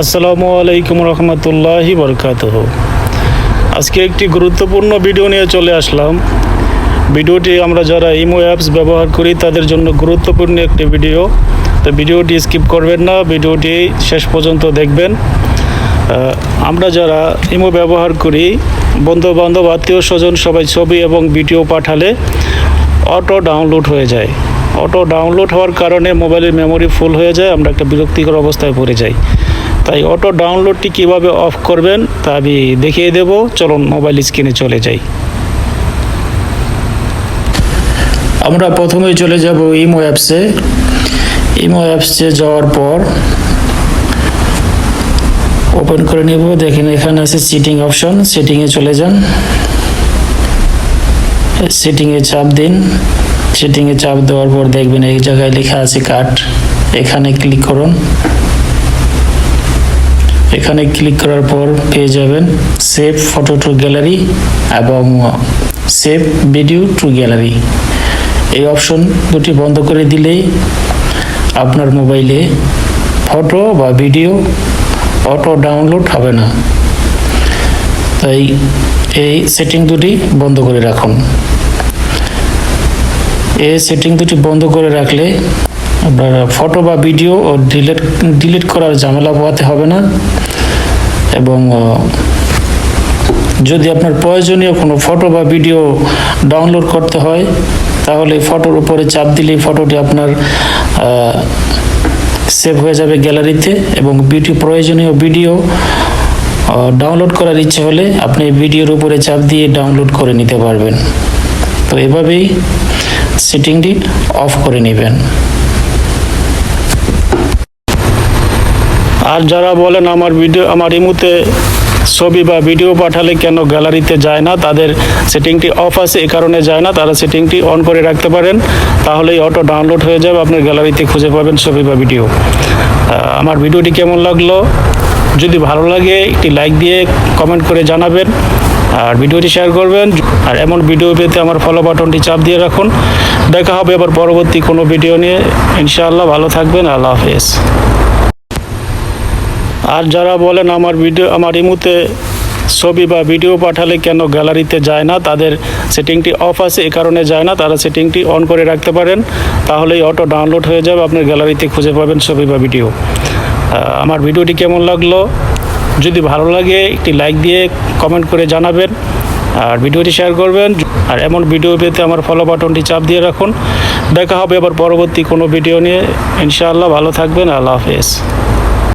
আসসালামু আলাইকুম রহমতুল্লাহি বরকাত আজকে একটি গুরুত্বপূর্ণ ভিডিও নিয়ে চলে আসলাম। ভিডিওটি আমরা যারা ইমো অ্যাপস ব্যবহার করি, তাদের জন্য গুরুত্বপূর্ণ একটি ভিডিও। তো ভিডিওটি স্কিপ করবেন না, ভিডিওটি শেষ পর্যন্ত দেখবেন। আমরা যারা ইমো ব্যবহার করি বন্ধু বান্ধব আত্মীয় স্বজন সবাই ছবি এবং ভিডিও পাঠালে অটো ডাউনলোড হয়ে যায়। অটো ডাউনলোড হওয়ার কারণে মোবাইলের মেমোরি ফুল হয়ে যায়, আমরা একটা বিরক্তিকর অবস্থায় পড়ে যাই। তাই অটো ডাউনলোডটি কীভাবে অফ করবেন তা আমি দেখিয়ে দেব। চলুন মোবাইল স্ক্রিনে চলে যাই। আমরা প্রথমে চলে যাব ইমো অ্যাপসে। ইমো অ্যাপসে যাওয়ার পর ওপেন করে নেব। দেখেন এখানে আছে সিটিং অপশন। সেটিংয়ে চলে যান। সেটিংয়ে চাপ দিন। সেটিংয়ে চাপ দেওয়ার পর দেখবেন এই জায়গায় লেখা আছে কাট এখানে ক্লিক করুন। এখানে ক্লিক করার পর পেয়ে যাবেন সেভ ফটো টু গ্যালারি এবং সেভ ভিডিও টু গ্যালারি এই অপশন দুটি বন্ধ করে দিলেই আপনার মোবাইলে ফটো বা ভিডিও অটো ডাউনলোড হবে না। তাই এই সেটিং দুটি বন্ধ করে রাখুন। এই সেটিং দুটি বন্ধ করে রাখলে আপনার ফটো বা ভিডিও ও ডিলিট ডিলিট করার ঝামেলা পোহাতে হবে না। এবং যদি আপনার প্রয়োজনীয় কোনো ফটো বা ভিডিও ডাউনলোড করতে হয়, তাহলে ফটোর উপরে চাপ দিলেই ফটোটি আপনার সেভ হয়ে যাবে গ্যালারিতে এবং ভিডিও প্রয়োজনীয় ভিডিও ডাউনলোড করার ইচ্ছে হলে আপনি ভিডিওর উপরে চাপ দিয়ে ডাউনলোড করে নিতে পারবেন। তো এভাবেই সেটিংটি অফ করে নেবেন। আর যারা বলেন আমার ভিডিও আমার ইমুতে ছবি বা ভিডিও পাঠালে কেন গ্যালারিতে যায় না, তাদের সেটিংটি অফ আছে, এ কারণে যায় না, তারা সেটিংটি অন করে রাখতে পারেন, তাহলেই অটো ডাউনলোড হয়ে যাবে, আপনার গ্যালারিতে খুঁজে পাবেন ছবি বা ভিডিও আমার ভিডিওটি কেমন লাগল? যদি ভালো লাগে, একটি লাইক দিয়ে কমেন্ট করে জানাবেন, আর ভিডিওটি শেয়ার করবেন, আর এমন ভিডিও পেতে আমার ফলো বাটনটি চাপ দিয়ে রাখুন। দেখা হবে আবার পরবর্তী কোনো ভিডিও নিয়ে। ইনশাআল্লাহ ভালো থাকবেন, আল্লাহ হাফেজ। আর যারা বলেন আমার ভিডিও আমার ইমুতে ছবি বা ভিডিও পাঠালে কেন গ্যালারিতে যায় না, তাদের সেটিংটি অফ আছে, এ কারণে যায় না, তারা সেটিংটি অন করে রাখতে পারেন, তাহলেই অটো ডাউনলোড হয়ে যাবে আপনার গ্যালারিতে খুঁজে পাবেন ছবি বা ভিডিও। আমার ভিডিওটি কেমন লাগল? যদি ভালো লাগে, একটি লাইক দিয়ে কমেন্ট করে জানাবেন, আর ভিডিওটি শেয়ার করবেন, আর এমন ভিডিও পেতে আমার ফলো বাটনটি চাপ দিয়ে রাখুন। দেখা হবে আবার পরবর্তী কোনো ভিডিও নিয়ে। ইনশাআল্লাহ ভালো থাকবেন, আল্লাহ হাফেজ।